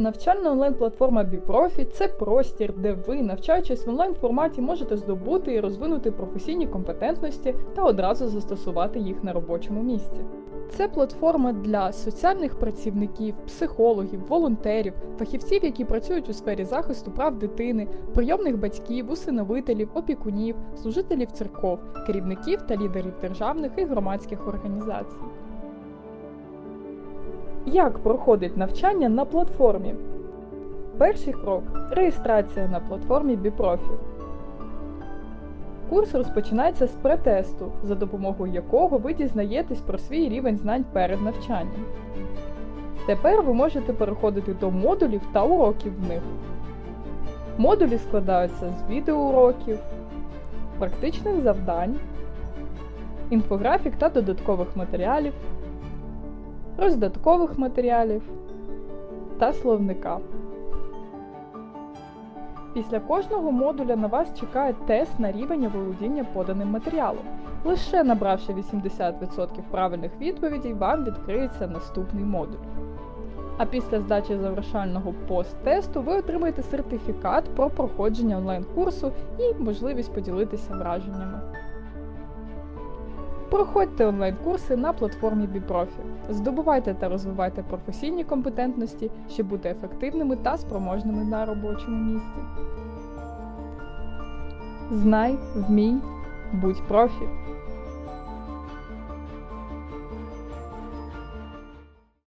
Навчальна онлайн-платформа BiProfi – це простір, де ви, навчаючись в онлайн-форматі, можете здобути і розвинути професійні компетентності та одразу застосувати їх на робочому місці. Це платформа для соціальних працівників, психологів, волонтерів, фахівців, які працюють у сфері захисту прав дитини, прийомних батьків, усиновителів, опікунів, служителів церков, керівників та лідерів державних і громадських організацій. Як проходить навчання на платформі? Перший крок реєстрація на платформі BiProfi. Курс розпочинається з претесту, за допомогою якого ви дізнаєтесь про свій рівень знань перед навчанням. Тепер ви можете переходити до модулів та уроків в них. Модулі складаються з відеоуроків, практичних завдань, інфографік та додаткових матеріалів, роздаткових матеріалів та словника. Після кожного модуля на вас чекає тест на рівень володіння поданим матеріалом. Лише набравши 80% правильних відповідей, вам відкриється наступний модуль. А після здачі завершального пост-тесту ви отримаєте сертифікат про проходження онлайн-курсу і можливість поділитися враженнями. Проходьте онлайн-курси на платформі Біпрофі, Здобувайте та розвивайте професійні компетентності, щоб бути ефективними та спроможними на робочому місці. Знай, вмій, будь профі.